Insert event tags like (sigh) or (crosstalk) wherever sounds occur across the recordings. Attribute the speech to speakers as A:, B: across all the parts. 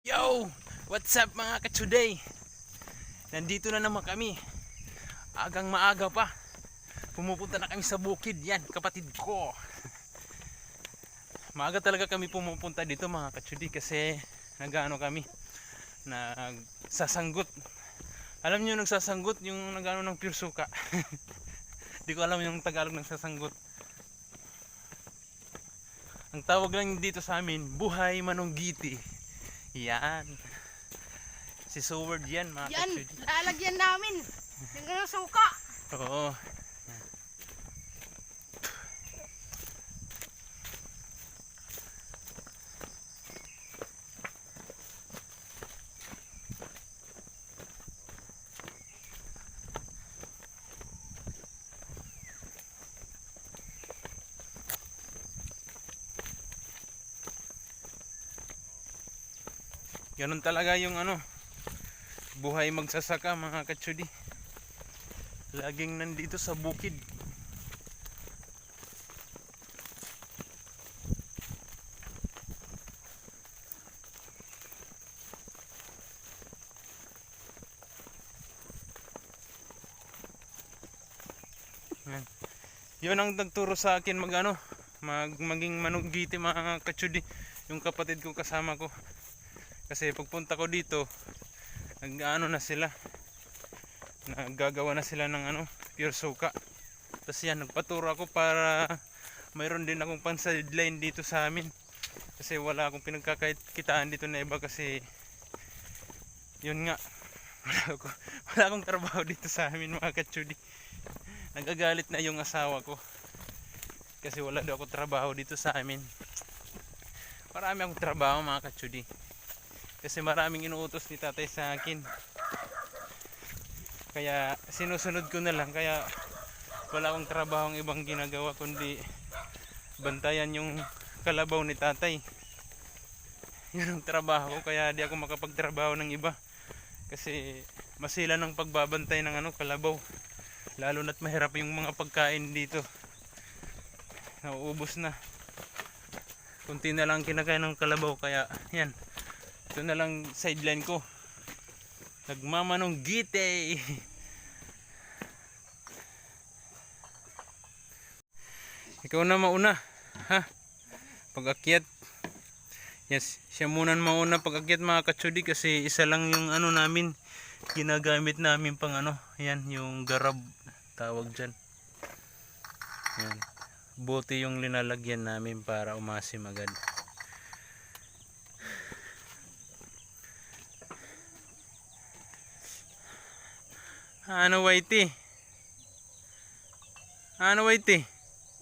A: Yo! What's up mga ka-today? Nandito na naman kami. Agang maaga pa. Pumupunta na kami sa bukid. Yan, kapatid ko. (laughs) Maaga talaga kami pumupunta dito mga ka-today kasi nagano kami. Nagsasanggot. Alam niyo nagsasanggot yung nagano ng pure suka. (laughs) Di ko alam yung Tagalog ng sasanggot. Ang tawag lang dito sa amin, buhay manunggiti. Yan. Si Seward yan, mga
B: Yan, lalagyan namin. Yung suka.
A: Oo. Ganun talaga yung ano, buhay magsasaka mga katsudi. Laging nandito sa bukid. Yan. Yun ang nagturo sa akin mag ano, mag maging manugiti mga katsudi. Yung kapatid ko kasama ko. Kasi pagpunta ko dito, nag-ano na sila. Naggagawa na sila ng ano, pure suka. Tapos yan, nagpaturo ako para mayroon din akong pan sideline dito sa amin. Kasi wala akong pinagkakakitaan dito na iba kasi yun nga. (laughs) Wala, ako, wala akong trabaho dito sa amin mga katsudi. Nagagalit na yung asawa ko. Kasi wala daw ako trabaho dito sa amin. Marami akong trabaho mga katsudi. Kasi maraming inuutos ni tatay sa akin. Kaya sinusunod ko na lang. Kaya wala akong trabaho ibang ginagawa kundi bantayan yung kalabaw ni tatay. (laughs) Yun ang trabaho ko. Kaya di ako makapagtrabaho ng iba. Kasi masila ng pagbabantay ng ano, kalabaw. Lalo na't mahirap yung mga pagkain dito. Nauubos na. Kunti na lang kinakain ng kalabaw. Kaya yan. Ito na lang sideline ko. Nagmamanong gite. Ikaw na mauna. Ha? Pag-akyat. Yes, siya muna mauna pag-akyat mga katsudi kasi isa lang yung ano namin ginagamit namin pang ano. Yan, yung garab tawag dyan. Yan. Buti yung linalagyan namin para umasim agad. Ano waiti? Ano waiti?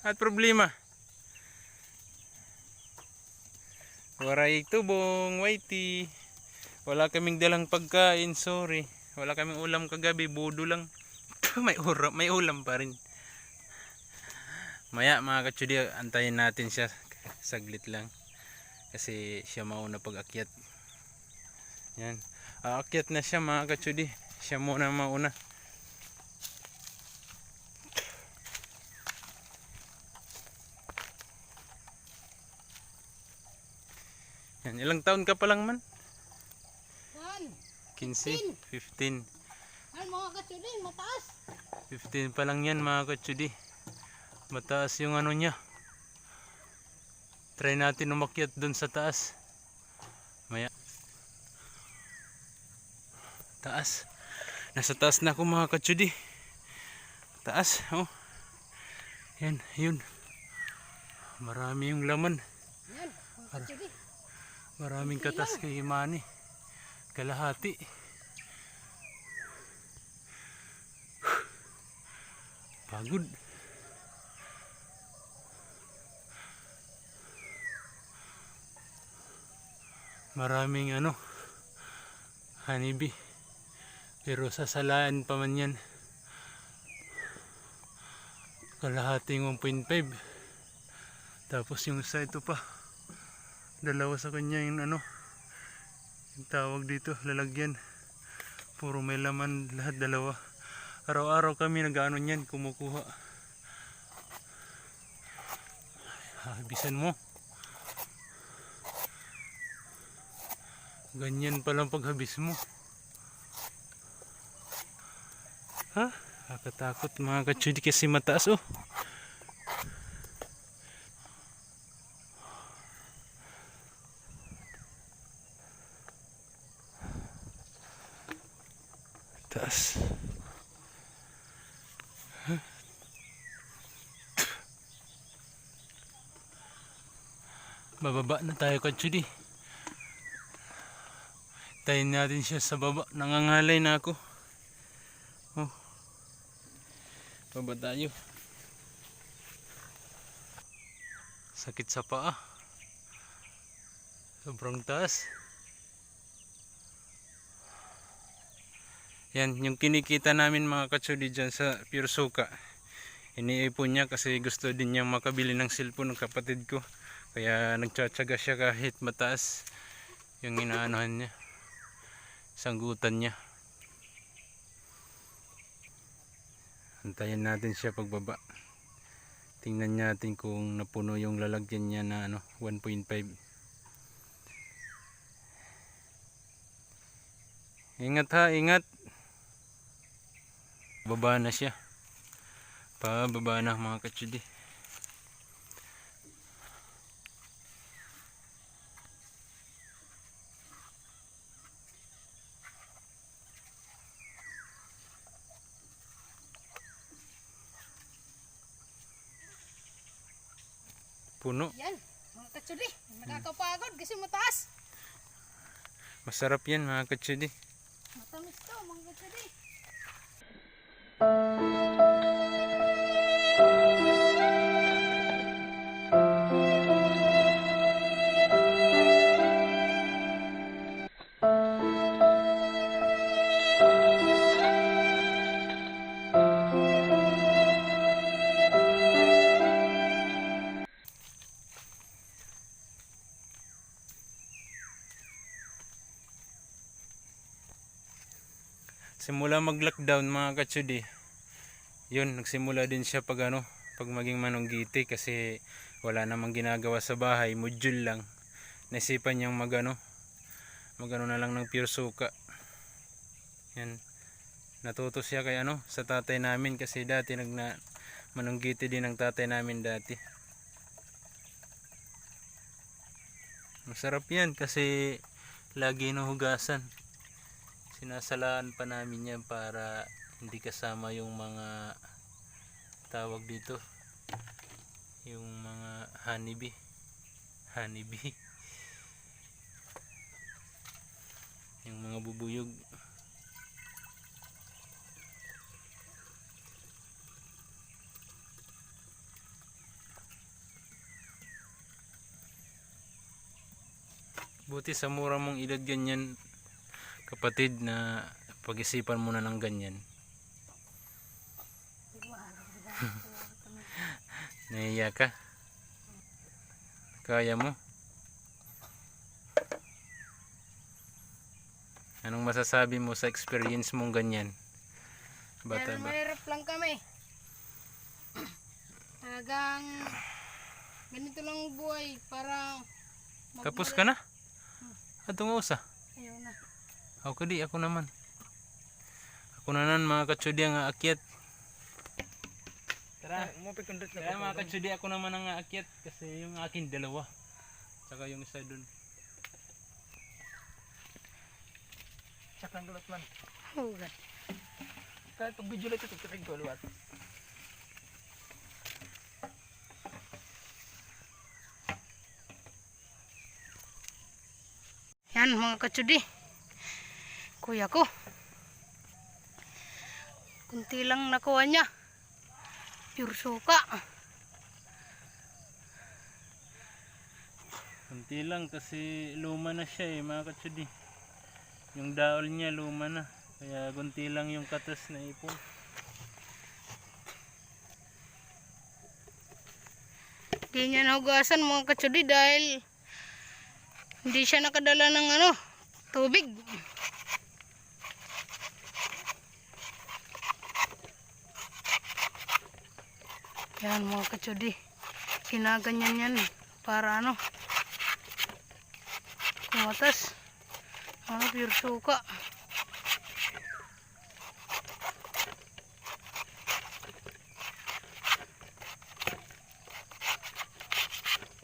A: At problema? Waray tubong, waiti. Wala kaming dalang pagkain, sorry. Wala kaming ulam kagabi, budo lang. (laughs) may ulam, may ulam pa rin. Maya mga katsudi, antayin natin siya saglit lang. Kasi siya mauna pag-akyat. Yan. Aakyat na siya mga katsudi. Siya muna mauna. Ilang taon ka pa lang man?
B: Yan.
A: 15, 15.
B: Yan mga katsudin, mataas.
A: 15 pa lang yan mga katsudi. Mataas yung ano niya. Try natin umakyat dun sa taas. Maya. Taas. Nasa taas na ako mga katsudi. Taas, oh. Yan, yun. Marami yung laman.
B: Yan, mga katsudin.
A: Maraming katas kay Imani. Kalahati. Pagod. Maraming ano honeybee. Pero sasalaan pa man yan. Kalahating 1.5. Tapos yung sa ito pa dalawa sa kanya yung ano yung tawag dito lalagyan puro may laman lahat dalawa araw-araw kami nag-ano niyan kumukuha habisan mo Ganyan palang paghabis mo. Ha? Nakakatakot mga katsudi kasi mataas oh. Bababa na tayo katsudi. Tayin natin siya sa baba. Nangangalay na ako. Oh. Baba tayo. Sakit sa paa. Sobrang taas. Yan, yung kinikita namin mga katsudi dyan sa Pure Suka. Iniipon niya kasi gusto din niya makabili ng cellphone ng kapatid ko. Kaya nagtsatsaga siya kahit mataas yung inaanohan niya. Sanggutan niya. Antayin natin siya pagbaba. Tingnan natin kung napuno yung lalagyan niya na ano, 1.5. Ingat ha, ingat. Baba na siya. Pababa na mga katsudi. Puno.
B: Yan, mga katsudi. Nakakapagod kasi mataas.
A: Masarap yan mga katsudi.
B: Matamis to, mga katsudi.
A: Simula mag-lockdown mga katsudi, yun, nagsimula din siya pag ano, pag maging manunggiti kasi wala namang ginagawa sa bahay, module lang. Naisipan niyang mag ano, mag ano na lang ng pure suka. Yan. Natuto siya kay ano, sa tatay namin kasi dati nagna manunggiti din ang tatay namin dati. Masarap yan kasi lagi nuhugasan sinasalaan pa namin yan para hindi kasama yung mga tawag dito yung mga honeybee. Honeybee. (laughs) Yung mga bubuyog. Buti sa mura mong edad ganyan kapatid na pag-isipan mo na ng ganyan. (laughs) Naiya ka? Kaya mo? Anong masasabi mo sa experience mong ganyan? Bata ba?
B: mahirap lang kami. (clears throat) Talagang ganito lang ang buhay para
A: Tapos ka na? Ato nga usa.
B: Ayaw na.
A: Ako di, ako naman. Ako na nan mga katsudi ang aakyat. Tara,
C: Umapit kundot
A: Kaya mga katsudi ako naman ang aakyat kasi yung akin dalawa. Tsaka yung isa dun.
C: Sakang gulat man.
B: Oh, God.
C: Kahit pag video lang ito, tutukin ko luwat.
B: Yan mga katsudi. Kuya ko. Kunti lang nakuha niya. Pure suka.
A: Kunti lang kasi luma na siya eh mga katsudi. Yung daol niya luma na. Kaya kunti lang yung katas na ipon.
B: Di niya nahugasan mga katsudi dahil hindi siya nakadala ng ano, tubig. Yan mga katsudi. Ginaganyan yan para ano, kumatas. Ano, pure suka.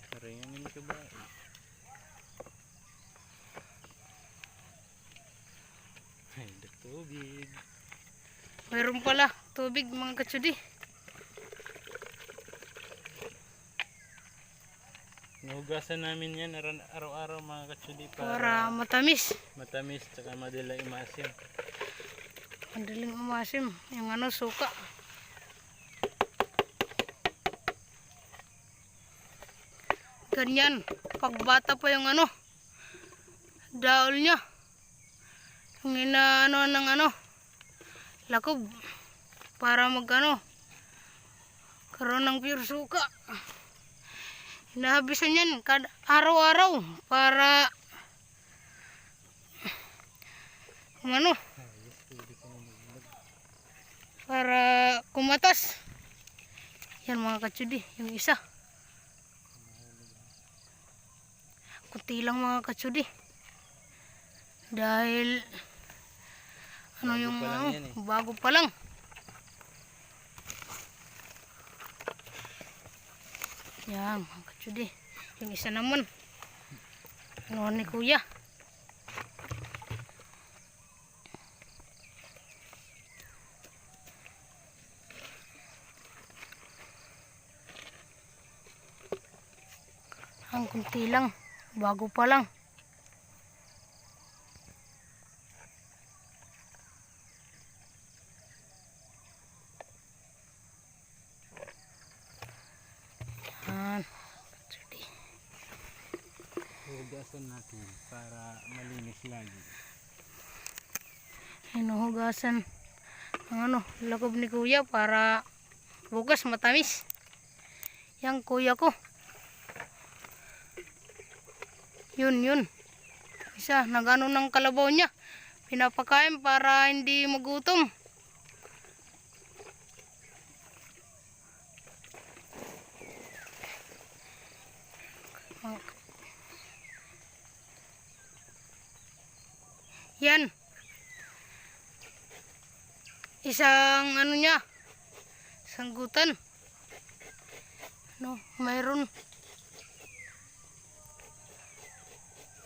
A: Parang ini ka ba? Ay, tubig.
B: Mayroon pala tubig mga katsudi.
A: Nahugasan namin yan araw-araw mga katsudi para,
B: Para matamis.
A: matamis tsaka madala imasim.
B: Madaling umasim. Yung ano, suka. Ganyan. Pagbata pa yung ano, daol niya. Yung inaano ng ano, lakob. Para mag ano, karoon ng pure suka. Hinahabisan yan kada araw-araw para ano, para kumatas. Yan mga katsudi, yung isa. Kunti lang mga katsudi. Dahil ano
A: Bago
B: yung
A: pa lang
B: ano,
A: yan eh.
B: bago pa lang. Yan mga katsudi. Yung isa naman. Ano ni kuya. Ang kunti lang. Bago pa lang. Yan. Katsudi.
A: Hugasan natin para malinis lagi.
B: Hinuhugasan ang ano, lakob ni kuya para bukas matamis. Yang kuya ko. Yun, yun. Isa, nagano ng kalabaw niya. Pinapakain para hindi magutom. Yan. Isang ano niya. Isang gutan. No, mayroon.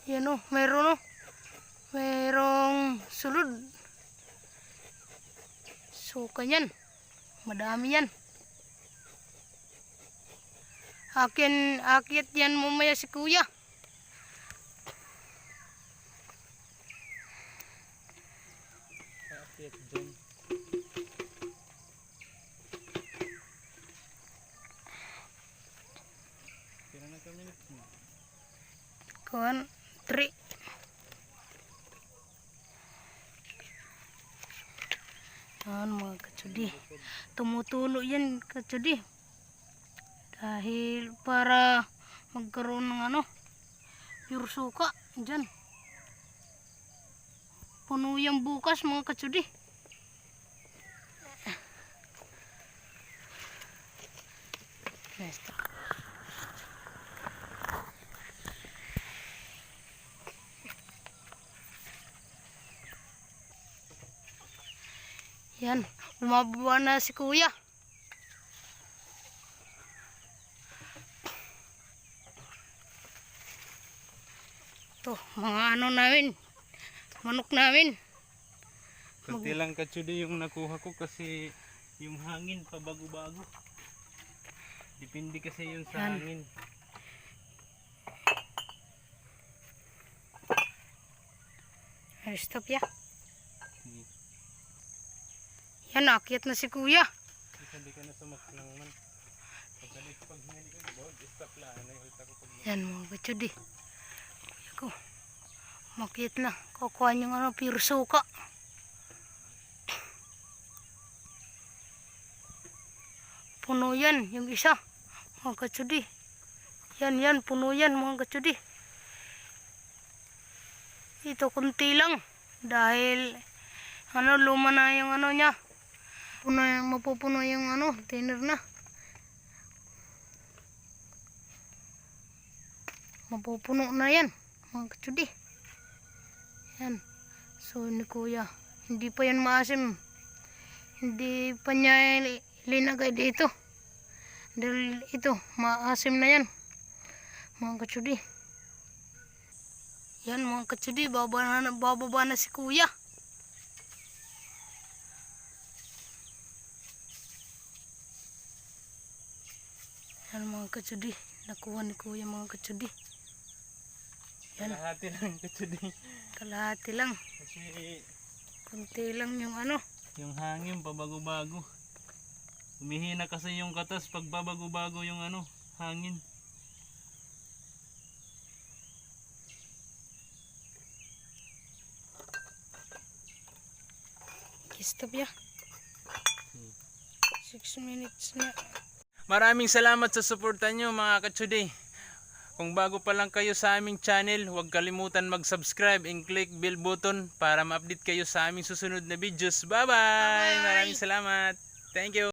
B: Yan o, mayroon o. Mayroong sulod. Suka yan. Madami yan. Akin, akit yan mamaya si kuya.
A: Bakit dyan? Kira na kami na.
B: Kuan, tri. Yan mga katsudi. Tumutulo yan katsudi. Dahil para magkaroon ng ano, pure suka. Dyan. Puno yan bukas mga katsudi. Next. Yan, bumababa na si kuya. To, mga ano namin, manok namin.
A: Kunti lang katsudi yung nakuha ko kasi yung hangin pabago-bago. Depende kasi yun sa
B: Yan.
A: hangin.
B: Stop ya.
A: Hindi
B: Yan, akyat na si kuya.
A: hindi ka na sumaklang man. Pagkalit pag hindi ka bawal, stop lang. Ano yung ulta ko pag
B: Yan mga katsudi. Kuya ko. Makyat na. Kukuha niyong ano, pure suka. Puno yan, yung isa. Mga katsudi. Yan, yan, puno yan mga katsudi. Ito kunti lang. Dahil, ano, luma na yung ano niya. Puno, mapupuno yung ano, tiner na. Mapupuno na yan, mga katsudi. Yan. So ni kuya. Hindi pa yan maasim. Hindi pa niya li- linagay dito. Dahil ito, maasim na yan. Mga katsudi. Yan mga katsudi, bababa na, bababa na si kuya. Yan mga katsudi. Nakuha ni kuya mga katsudi. Yan.
A: Kalahati lang katsudi.
B: Kalahati lang.
A: Kasi
B: Kunti lang yung ano.
A: yung hangin pabago-bago. Umihina kasi yung katas pag babago-bago yung ano, hangin.
B: Stop ya. 6 minutes na.
A: Maraming salamat sa suporta nyo mga katsuday. Kung bago pa lang kayo sa aming channel, huwag kalimutan mag-subscribe and click bell button para ma-update kayo sa aming susunod na videos. Bye-bye! Maraming salamat. Thank you.